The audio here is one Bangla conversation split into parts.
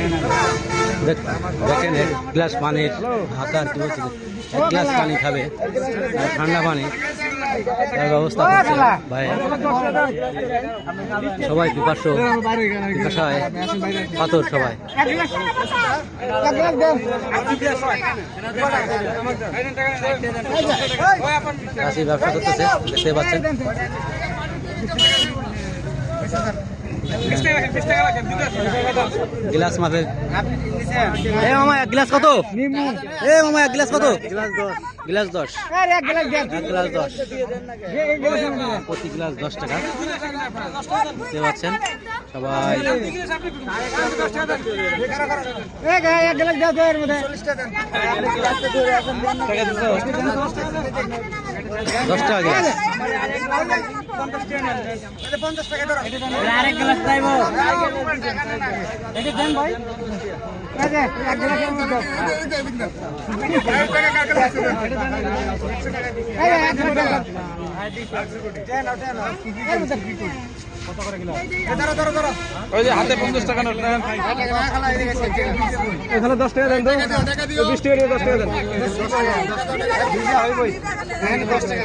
দেখ- দেখেন, এক গ্লাস পানির হাতার কি এক গ্লাস পানি খাবে ঠান্ডা পানি, তার ব্যবস্থা করছে ভাই। সবাই পিপাস পাথর সবাই। ব্যবসা করতেছে, দেখতে পাচ্ছেন। গ্লাস মাপে এ মামা এক গ্লাস কত? এ মামা এক গ্লাস কত? গ্লাস দশ। এক গ্লাস দশ। প্রতি গ্লাস দশ টাকা। দেখতে পাচ্ছেন সবাই। দশ টাকা গ্লাস। ওই যে হাতে পঞ্চাশ টাকা নোট নেন। এখানে দশ টাকা দেন তো। বিশ টাকা দিয়ে দশ টাকা দেন দশ টাকা।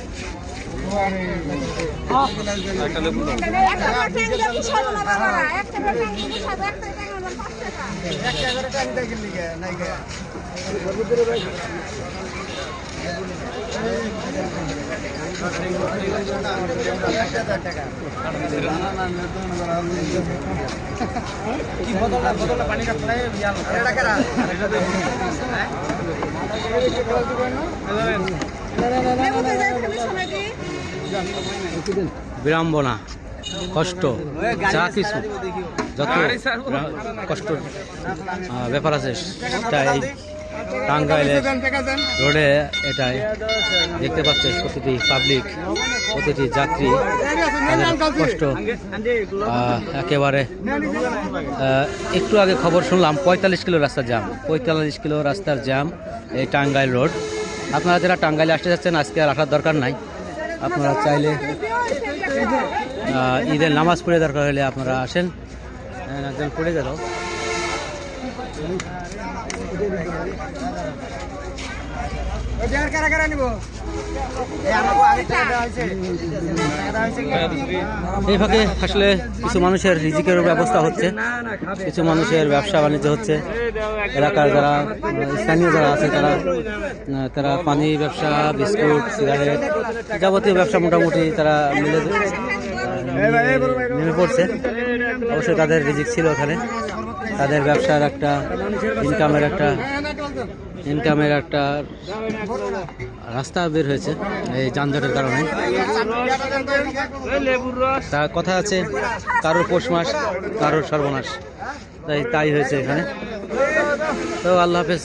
ট্যাংলো ট্যাংলো একটা লেবু দাও। বিড়ম্বনা কষ্ট যা কিছু যত কষ্ট ব্যাপার আছে। এই টাঙ্গাইলের রোডে এটাই দেখতে পাচ্ছে প্রতিটি পাবলিক প্রতিটি যাত্রী তাদের কষ্ট একেবারে একটু আগে খবর শুনলাম পঁয়তাল্লিশ কিলো রাস্তার জ্যাম পঁয়তাল্লিশ কিলো রাস্তার জ্যাম এই টাঙ্গাইল রোড। আপনারা যারা টাঙ্গাইলে আসতে যাচ্ছেন আজকে আর আসার দরকার নাই। আপনারা চাইলে ঈদের নামাজ পড়ে দরকার হলে আপনারা আসেন। হ্যাঁ, একজন পড়ে গেল। এই ফাঁকে আসলে কিছু মানুষের রিজিকের ব্যবস্থা হচ্ছে। কিছু মানুষের ব্যবসা বাণিজ্য হচ্ছে। এলাকার যারা, স্থানীয় যারা আছে, তারা তারা পানি ব্যবসা, বিস্কুট, সিগারেট যাবতীয় ব্যবসা মোটামুটি তারা মিলে নেমে পড়ছে। অবশ্যই তাদের রিজিক ছিল ওখানে। তাদের ব্যবসার একটা ইনকামের একটা ইনকামের একটা রাস্তা বের হয়েছে এই যানজটের কারণে। তা কথা আছে, কারোর পৌষ মাস, কারোর সর্বনাশ। তাই তাই হয়েছে এখানে। তো আল্লাহ হাফেজ।